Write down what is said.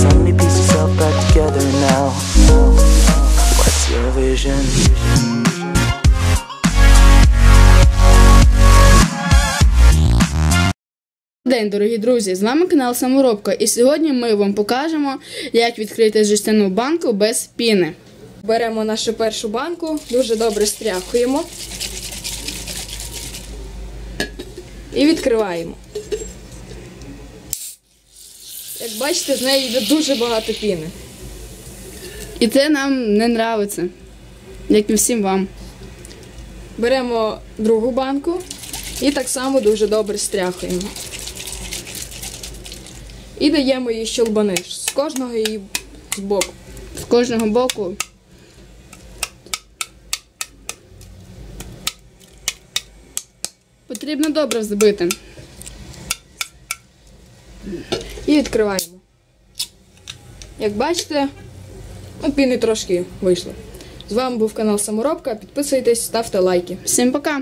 Suddenly piece yourself back together now. What's your vision? День, дорогі друзі! З вами канал Саморобка, і сьогодні ми вам покажемо, як відкрити жестяну банку без піни. Беремо нашу першу банку, дуже добре стряхуємо і відкриваємо. Як бачите, з неї йде дуже багато піни. І це нам не нравиться, як і всім вам. Беремо другу банку і так само дуже добре стряхуємо. І даємо їй щелбани з кожного її з боку. З кожного боку. Потрібно добре взбити. І відкриваємо. Як бачите, піни трошки вийшли. З вами був канал Саморобка. Підписуйтесь, ставте лайки. Всім пока!